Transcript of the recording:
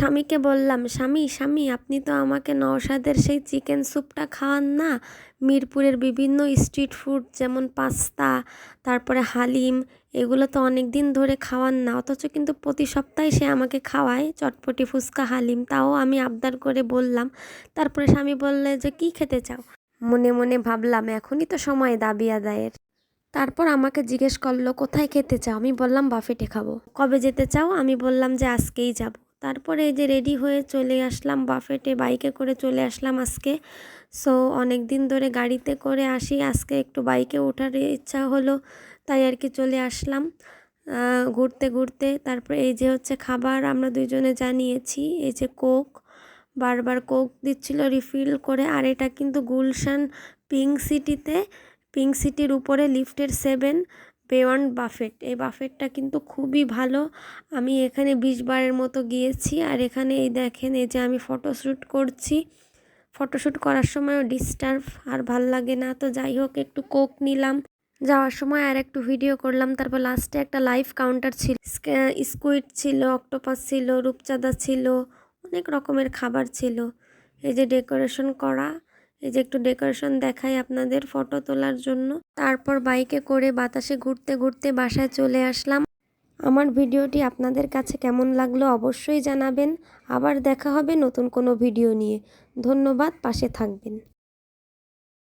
স্বামীকে বললাম, স্বামী স্বামী, আপনি তো আমাকে নওশাদের সেই চিকেন স্যুপটা খাওয়ান না? মিরপুরের বিভিন্ন স্ট্রিট ফুড যেমন পাস্তা, তারপরে হালিম, এগুলো তো অনেক দিন ধরে খাওয়ান না। অথচ কিন্তু প্রতি সপ্তাহে সে আমাকে খাওয়ায় চটপটি ফুচকা, হালিম। তাও আমি আবদার করে বললাম। তারপরে স্বামী বললে, যে কি খেতে চাও? মনে মনে ভাবলাম, এখনই তো সময় দাবি আদায়ের। তারপর আমাকে জিজ্ঞেস করল, কোথায় খেতে চাও? আমি বললাম, বাফেটে খাব। কবে যেতে চাও? আমি বললাম, যে আজকেই যাব। তারপরে এই যে রেডি হয়ে চলে আসলাম বাফেটে বাইকে করে চলে আসলাম আজকে। সো অনেক দিন ধরে গাড়িতে করে আসি, আজকে একটু বাইকে ওঠার ইচ্ছা হলো, তাই আর কি চলে আসলাম। ঘুরতে ঘুরতে, তারপরে এই যে হচ্ছে খাবার আমরা দুইজনে জানিয়েছি, এই যে কোক, বারবার কোক দিচ্ছিল রিফিল করে, আর এটা কিন্তু গুলশান পিঙ্ক সিটিতে পিঙ্ক সিটির উপরে লিফটের সেভেন বেয়ন্ড বাফেট এই বাফেটটা কিন্তু খুবই ভালো। আমি এখানে বিশ বারের মতো গিয়েছি আর এখানে এই দেখেন, এই যে আমি ফটোশ্যুট করছি। ফটোশ্যুট করার সময়ও ডিস্টার্ব আর ভালো লাগে না। তো যাই হোক, একটু কোক নিলাম। যাওয়ার সময় আর একটু ভিডিও করলাম। তারপর লাস্টে একটা লাইভ কাউন্টার ছিল। স্কুইড ছিল অক্টোপাস ছিল, রূপচাঁদা ছিল, অনেক রকমের খাবার ছিল। এই যে ডেকোরেশন করা। এই যে একটু ডেকোরেশন দেখাই আপনাদের ফটো তোলার জন্য। তারপর বাইকে করে বাতাসে ঘুরতে ঘুরতে বাসায় চলে আসলাম। আমার ভিডিওটি আপনাদের কাছে কেমন লাগল অবশ্যই জানাবেন। আবার দেখা হবে নতুন কোনো ভিডিও নিয়ে। ধন্যবাদ, পাশে থাকবেন।